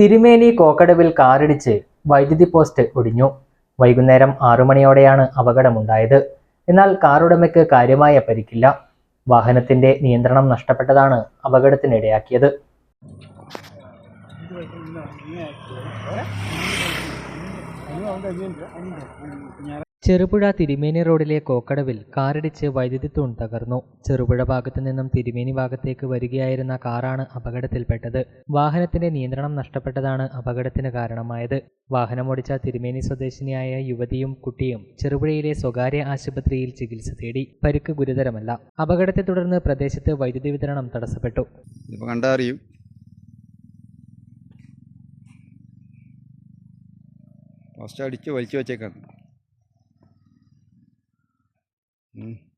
തിരുമേനി കോക്കടവിൽ കാറിടിച്ച് വൈദ്യുതി പോസ്റ്റ് ഒടിഞ്ഞു. വൈകുന്നേരം ആറു മണിയോടെയാണ് അപകടമുണ്ടായത്. എന്നാൽ കാറുടമയ്ക്ക് കാര്യമായ പരിക്കില്ല. വാഹനത്തിന്റെ നിയന്ത്രണം നഷ്ടപ്പെട്ടതാണ് അപകടത്തിനിടയാക്കിയത്. ചെറുപുഴ തിരുമേനി റോഡിലെ കോക്കടവിൽ കാറിടിച്ച് വൈദ്യുതി തൂൺ തകർന്നു. ചെറുപുഴ ഭാഗത്തു നിന്നും തിരുമേനി ഭാഗത്തേക്ക് വരികയായിരുന്ന കാറാണ് അപകടത്തിൽപ്പെട്ടത്. വാഹനത്തിന്റെ നിയന്ത്രണം നഷ്ടപ്പെട്ടതാണ് അപകടത്തിന് കാരണമായത്. വാഹനമോടിച്ച തിരുമേനി സ്വദേശിനിയായ യുവതിയും കുട്ടിയും ചെറുപുഴയിലെ സ്വകാര്യ ആശുപത്രിയിൽ ചികിത്സ തേടി. പരിക്ക് ഗുരുതരമല്ല. അപകടത്തെ തുടർന്ന് പ്രദേശത്ത് വൈദ്യുതി വിതരണം തടസ്സപ്പെട്ടു. ഫസ്റ്റ് അടിച്ച് വലിച്ചു വെച്ചേക്കാണ്. Mm.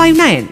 five nine